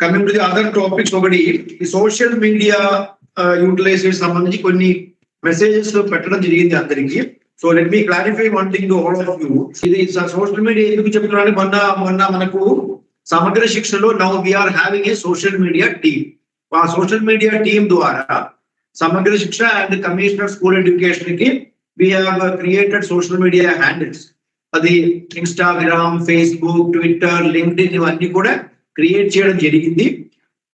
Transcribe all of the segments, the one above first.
Coming to the other topics ఒకటి ఈ social media utilisation సంబంధించి కొన్ని మెసేజెస్ పెట్టడం జరిగింది అందరికి. So let me clarify one thing all of you ఇది సోషల్ మీడియా ఎందుకు చెప్తున్నాను మొన్న మొన్న మనకు సమగ్ర శిక్షలో now we are having a social media team ఆ సోషల్ మీడియా టీమ్ ద్వారా Samagra Shiksha and commissioner school ఎడ్యుకేషన్కి we created social media handles అది Instagram Facebook Twitter LinkedIn ఇవన్నీ కూడా క్రియేట్ చేయడం జరిగింది.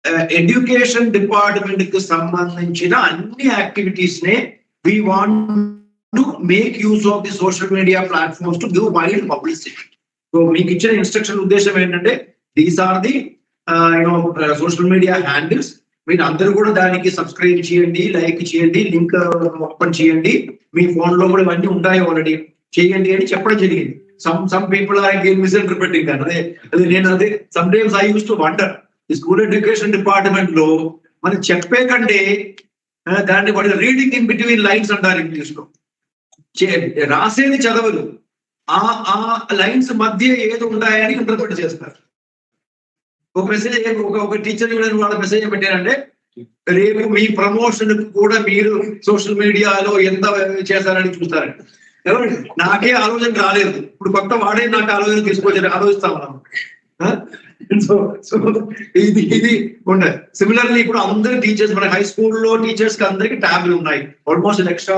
Uh, ఎడ్యుకేషన్ డిపార్ట్మెంట్కి సంబంధించిన అన్ని యాక్టివిటీస్ నే we want to make use of the social media platforms to give wild publicity so మీకు ఇచ్చిన ఇన్స్ట్రక్షన్ ఉద్దేశం ఏంటంటే these are the you know social media handles మీరు అందరూ కూడా దానికి సబ్స్క్రైబ్ చేయండి లైక్ చేయండి లింక్ ఓపెన్ uh, చేయండి. మీ ఫోన్లో కూడా ఇవన్నీ ఉంటాయి ఆల్రెడీ చేయండి అని చెప్పడం జరిగింది. Some some people are misinterpreting అదే అదే నేను అదే sometimes I use to wonder ఈ స్కూల్ ఎడ్యుకేషన్ డిపార్ట్మెంట్లో మనం చెప్పే కంటే దాన్ని వాటి రీడింగ్ ఇన్ బిట్వీన్ లైన్స్ అంటారు ఇంగ్లీష్లో. రాసేది చదవదు. ఆ ఆ లైన్స్ మధ్య ఏది ఉన్నాయని ఇంటర్ప్రిట్ చేస్తారు. ఒక మెసేజ్ ఒక ఒక టీచర్ వాళ్ళ మెసేజ్ పెట్టారంటే రేపు మీ ప్రమోషన్ కూడా మీరు సోషల్ మీడియాలో ఎంత చేశారని చూస్తారండి నాకే ఆలోచన రాలేదు. ఇప్పుడు కొత్త వాడే నాకు ఆలోచన తీసుకొచ్చారు ఆలోచిస్తా సో సో ఇది ఇది ఉండదు సిమిలర్లీ ఇప్పుడు అందరు టీచర్స్ మన హై స్కూల్లో టీచర్స్కి అందరికి ట్యాబ్లు ఉన్నాయి. ఆల్మోస్ట్ ఎక్స్ట్రా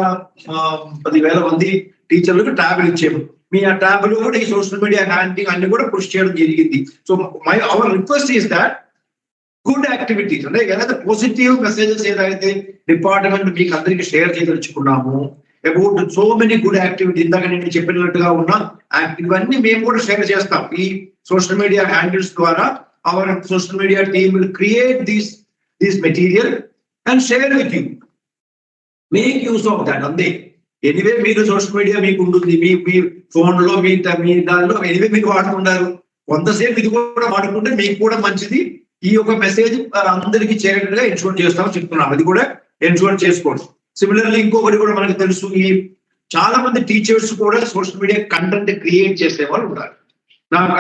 పదివేల మంది టీచర్లకు ట్యాబ్లు ఇచ్చేము మీ ఆ ట్యాబ్లు కూడా ఈ సోషల్ మీడియా హ్యాండింగ్ అన్ని కూడా పుష్ చేయడం జరిగింది. So my our request is that good activities అంటే ఏదైతే పాజిటివ్ మెసేజెస్ ఏదైతే డిపార్ట్మెంట్ మీకు అందరికి share చేయదలుచుకున్నాము about so many good activity ఇందాక నేను చెప్పినట్టుగా ఉన్న ఇవన్నీ మేము కూడా షేర్ చేస్తాం. ఈ సోషల్ మీడియా హ్యాండిల్స్ ద్వారా our social media team will create these these material and share with you make use of that అంతే. ఎనివే మీరు సోషల్ మీడియా మీకు ఉంటుంది మీ మీ ఫోన్లో మీ మీ దానిలో ఎనివే మీరు వాడుకుంటారు. కొంతసేపు ఇది కూడా వాడుకుంటే మీకు కూడా మంచిది. ఈ యొక్క మెసేజ్ అందరికీ చేరేటట్టుగా ఎన్షూర్ చేస్తామని చెప్తున్నాం. అది కూడా ఎన్షూర్ చేసుకోవచ్చు. సిమిలర్లీ ఇంకొకటి కూడా మనకు తెలుసు ఈ చాలా మంది టీచర్స్ కూడా సోషల్ మీడియా కంటెంట్ క్రియేట్ చేసే వాళ్ళు ఉన్నారు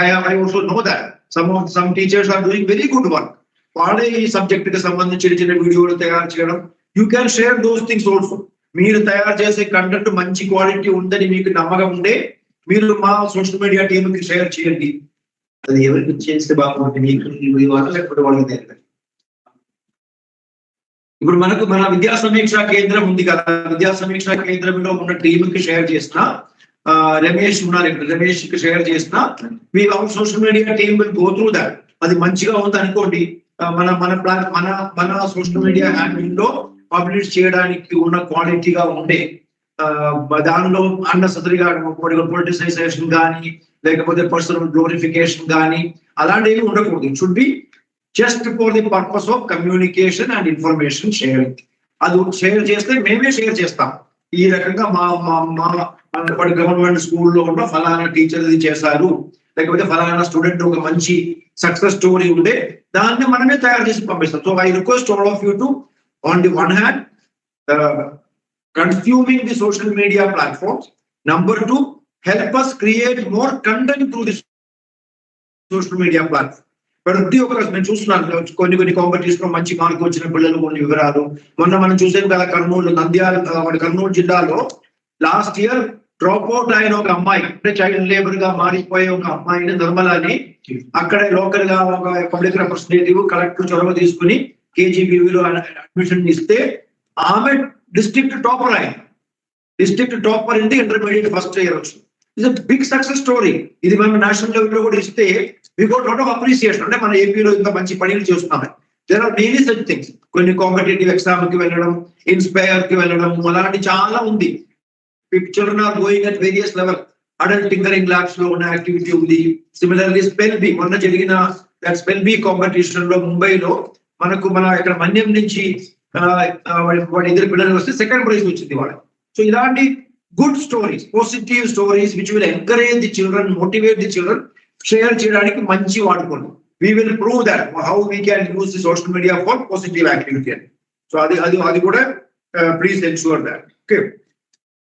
I also know that some some teachers are doing very good work వాళ్ళే ఈ సబ్జెక్ట్కి సంబంధించి చిన్న చిన్న వీడియోలు తయారు చేయడం. You can share those things also మీరు తయారు చేసే కంటెంట్ మంచి క్వాలిటీ ఉందని మీకు నమ్మకం ఉండే మీరు మా సోషల్ మీడియా టీమ్కి షేర్ చేయండి. అది ఎవరికి చేస్తే బాగుంటుంది? మీకు లేకపోతే వాళ్ళకి తెలియదు. ఇప్పుడు మనకు మన విద్యా సమీక్ష కేంద్రం ఉంది కదా. విద్యా సమీక్ష కేంద్రంలో ఉన్న టీమ్కి షేర్ చేసిన రమేష్ ఉన్నారు. ఇక్కడ రమేష్కి షేర్ చేసిన మీ social media team will go through that అది మంచిగా ఉంది అనుకోండి. మన మన ప్లాన్ మన మన సోషల్ మీడియా హ్యాండిల్లో పబ్లిష్ చేయడానికి ఉన్న క్వాలిటీగా ఉండే దానిలో అన్న సదరిగా పొలిటిసైజేషన్ కానీ లేకపోతే పర్సనల్ గ్లోరిఫికేషన్ కానీ అలాంటివి ఉండకూడదు. It should be just for the purpose of communication and information sharing అది షేర్ చేస్తే మేమే షేర్ చేస్తాం. ఈ రకంగా మా మా మా గవర్నమెంట్ స్కూల్లో ఉన్న ఫలానా టీచర్ ఇది చేశారు. లేకపోతే ఫలానా స్టూడెంట్ ఒక మంచి సక్సెస్ స్టోరీ ఉండే దాన్ని మనమే తయారు చేసి పంపిస్తాం. So I request all of you to on the one hand consuming the social media platforms number two help us create more content through the social media platform ప్రతి ఒక్కరు నేను చూస్తున్నాను. కొన్ని కొన్ని కాంపిటీషన్ మంచి మార్కు వచ్చిన పిల్లలు కొన్ని వివరాలు. మొన్న మనం చూసాం కదా కర్నూలు నంద్యాల కర్నూలు జిల్లాలో లాస్ట్ ఇయర్ డ్రాప్ అవుట్ అయిన ఒక అమ్మాయి అంటే చైల్డ్ లేబర్గా మారిపోయే ఒక అమ్మాయిని నిర్మలాని అక్కడే లోకల్గా ఒక పబ్లిక్ రిప్రజెంటేటివ్ కలెక్టర్ చొరవ తీసుకుని కేజీబీవీలో అడ్మిషన్ ఇస్తే ఆమె డిస్ట్రిక్ట్ టాపర్ అయింది. డిస్ట్రిక్ట్ టాపర్ ఇంది ఇంటర్మీడియట్ ఫస్ట్ ఇయర్ వచ్చింది. ఇస్ బిగ్ సక్సెస్ స్టోరీ ఇది మనం నేషనల్ లెవెల్లో కూడా ఇస్తే we got lot of appreciation అంటే మన ఏపీలో ఇంత మంచి పనులు చేస్తున్నాం there are many such things కొన్ని కాంపిటేటివ్ ఎగ్జామ్కి వెళ్ళడం ఇన్స్పైర్కి వెళ్ళడం అలాంటి చాలా ఉంది. Children are going at various level Atal tinkering ల్యాబ్స్లో ఉన్న యాక్టివిటీ ఉంది. సిమిలర్లీ స్పెల్ బి మొన్న జరిగిన స్పెల్ బి కాంపిటీషన్లో ముంబైలో మనకు మన ఇక్కడ మన్యం నుంచి వాడి ఇద్దరు పిల్లలు వస్తే సెకండ్ ప్రైజ్ వచ్చింది వాళ్ళకి. సో ఇలాంటి good stories, positive stories, which will encourage the children, motivate the children, share children. Manchi We will prove that how we can use the social media for positive activity. So, Adi, Adi, Adi, uh, please ensure that. Okay.